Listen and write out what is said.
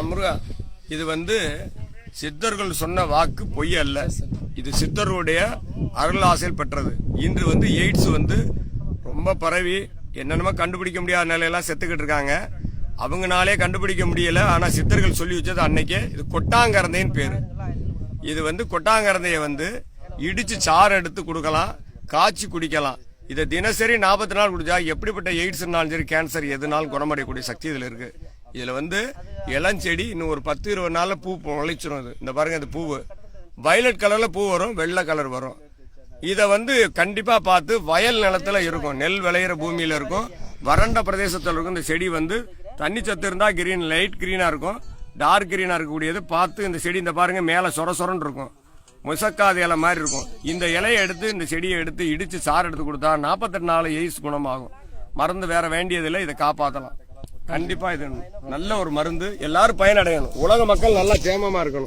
அம்ருகா இது வந்து சித்தர்கள் சொன்ன வாக்கு பொய் அல்ல. இது சித்தருடைய அருளாசையில் பெற்றது. இன்று வந்து எய்ட்ஸ் வந்து ரொம்ப பரவி என்னென்னமோ கண்டுபிடிக்க முடியாத நிலையெல்லாம் செத்துக்கிட்டு இருக்காங்க. அவங்கனாலே கண்டுபிடிக்க முடியல. ஆனா சித்தர்கள் சொல்லி வச்சது அன்னைக்கே இது கொட்டாங்கரந்தைன்னு பேரு. இது வந்து கொட்டாங்கரந்தைய வந்து இடிச்சு சாறு எடுத்து கொடுக்கலாம் காய்ச்சி குடிக்கலாம். இதை தினசரி நாற்பத்தி நாள் குடிச்சா எப்படிப்பட்ட எய்ட்ஸ்னாலும் சரி கேன்சர் எதுனாலும் குணமடையக்கூடிய சக்தி இதில் இருக்கு. இதுல வந்து இளஞ்செடி இன்னும் ஒரு பத்து இருபது நாள்ல பூ முளைச்சிரும் இது இந்த பாருங்க இந்த பூவு. வயலட் கலர்ல பூ வரும் வெள்ளை கலர் வரும். இதை வந்து கண்டிப்பா பார்த்து வயல் நிலத்துல இருக்கும். நெல் விளையிற பூமியில இருக்கும். வறண்ட பிரதேசத்துல இருக்கும். இந்த செடி வந்து தண்ணி சத்து இருந்தா கிரீன் லைட் கிரீனா இருக்கும். டார்க் கிரீனா இருக்கக்கூடியது பார்த்து இந்த செடி இந்த பாருங்க மேல சொர சொரன்னு இருக்கும். முசக்காத இலை மாதிரி இருக்கும். இந்த இலையை எடுத்து இந்த செடியை எடுத்து இடித்து சாறு எடுத்து கொடுத்தா நாற்பத்தெட்டு நாள் எய்ஸ் குணமாகும். மருந்து வேற வேண்டியதில்லை இதை காப்பாற்றலாம் கண்டிப்பாக இது நல்ல ஒரு மருந்து. எல்லாரும் பயனடையணும். உலக மக்கள் நல்லா சேமமாக இருக்கணும்.